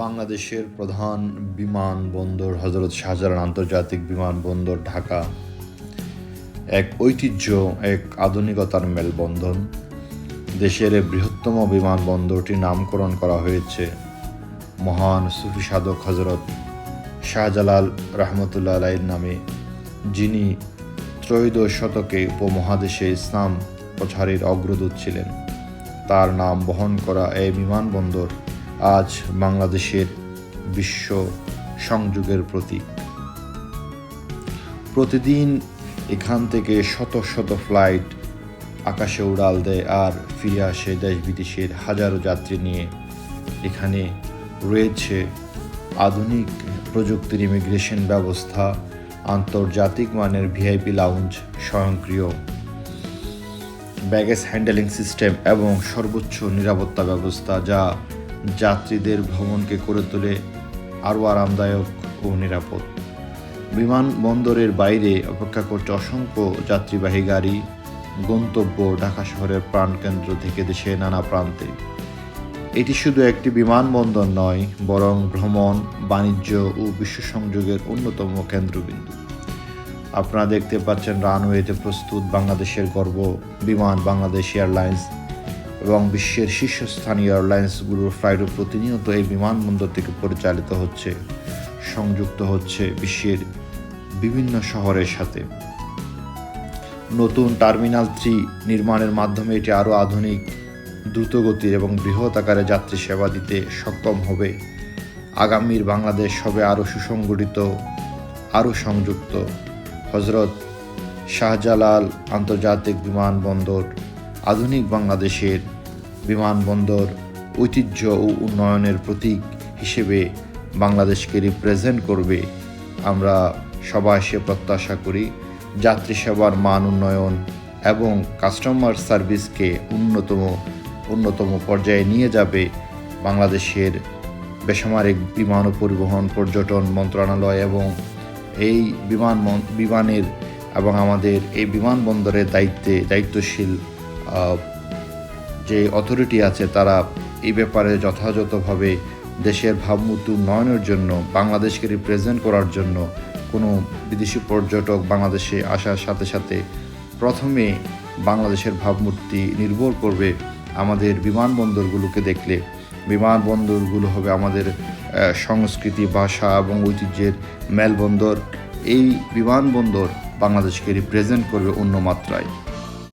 বাংলাদেশের প্রধান বিমানবন্দর হজরত শাহজালাল আন্তর্জাতিক বিমানবন্দর ঢাকা। এক ঐতিহ্য, এক আধুনিকতার মেলবন্ধন। দেশের বৃহত্তম বিমানবন্দরটি নামকরণ করা হয়েছে মহান সুফি সাধক হজরত শাহজালাল রহমতুল্লাহ আলাইয়ের নামে, যিনি ত্রয়োদশ শতকে উপমহাদেশে ইসলাম প্রচারের অগ্রদূত ছিলেন। তার নাম বহন করা এই বিমানবন্দর আজ বাংলাদেশের বিশ্ব সংযোগের প্রতীক। প্রতিদিন এখান থেকে শত শত ফ্লাইট আকাশে উড়াল দেয় আর ফিরে আসে দেশ বিদেশের হাজারো যাত্রী নিয়ে। এখানে রয়েছে আধুনিক প্রযুক্তির ইমিগ্রেশন ব্যবস্থা, আন্তর্জাতিক মানের ভিআইপি লাউঞ্জ, স্বয়ংক্রিয় ব্যাগেজ হ্যান্ডেলিং সিস্টেম এবং সর্বোচ্চ নিরাপত্তা ব্যবস্থা যা যাত্রীদের ভ্রমণকে করে তোলে আরও আরামদায়ক ও নিরাপদ। বিমানবন্দরের বাইরে অপেক্ষা করছে অসংখ্য যাত্রীবাহী গাড়ি, গন্তব্য ঢাকা শহরের প্রাণকেন্দ্র থেকে দেশে নানা প্রান্তে। এটি শুধু একটি বিমানবন্দর নয়, বরং ভ্রমণ, বাণিজ্য ও বিশ্ব সংযোগের অন্যতম কেন্দ্রবিন্দু। আপনারা দেখতে পাচ্ছেন রানওয়েতে প্রস্তুত বাংলাদেশের গর্ব, বিমান বাংলাদেশ এয়ারলাইন্স এবং বিশ্বের শীর্ষস্থানীয় এয়ারলাইন্সগুলোর ফ্লাইটও প্রতিনিয়ত এই বিমানবন্দর থেকে পরিচালিত হচ্ছে, সংযুক্ত হচ্ছে বিশ্বের বিভিন্ন শহরের সাথে। নতুন টার্মিনাল থ্রি নির্মাণের মাধ্যমে এটি আরও আধুনিক, দ্রুতগতির এবং বৃহৎ আকারে যাত্রী সেবা দিতে সক্ষম হবে। আগামীর বাংলাদেশ হবে আরও সুসংগঠিত, আরও সংযুক্ত। হজরত শাহজালাল আন্তর্জাতিক বিমানবন্দর আধুনিক বাংলাদেশের বিমানবন্দর ঐতিহ্য ও উন্নয়নের প্রতীক হিসেবে বাংলাদেশকে রিপ্রেজেন্ট করবে। আমরা সবাই সে প্রত্যাশা করি যাত্রী সেবার মান উন্নয়ন এবং কাস্টমার সার্ভিসকে উন্নতম অন্যতম পর্যায়ে নিয়ে যাবে বাংলাদেশের বেসামরিক বিমান ও পরিবহন পর্যটন মন্ত্রণালয় এবং এই বিমান বিমানের এবং আমাদের এই বিমানবন্দরের দায়িত্বে, দায়িত্বশীল যে অথরিটি আছে, তারা এই ব্যাপারে যথাযথভাবে দেশের ভাবমূর্তি উন্নয়নের জন্য, বাংলাদেশকে রিপ্রেজেন্ট করার জন্য কোনো বিদেশি পর্যটক বাংলাদেশে আসার সাথে সাথে প্রথমে বাংলাদেশের ভাবমূর্তি নির্ভর করবে আমাদের বিমানবন্দরগুলোকে দেখলে। বিমানবন্দরগুলো হবে আমাদের সংস্কৃতি, ভাষা এবং ঐতিহ্যের মেলবন্দর। এই বিমানবন্দর বাংলাদেশকে রিপ্রেজেন্ট করবে অন্য মাত্রায়।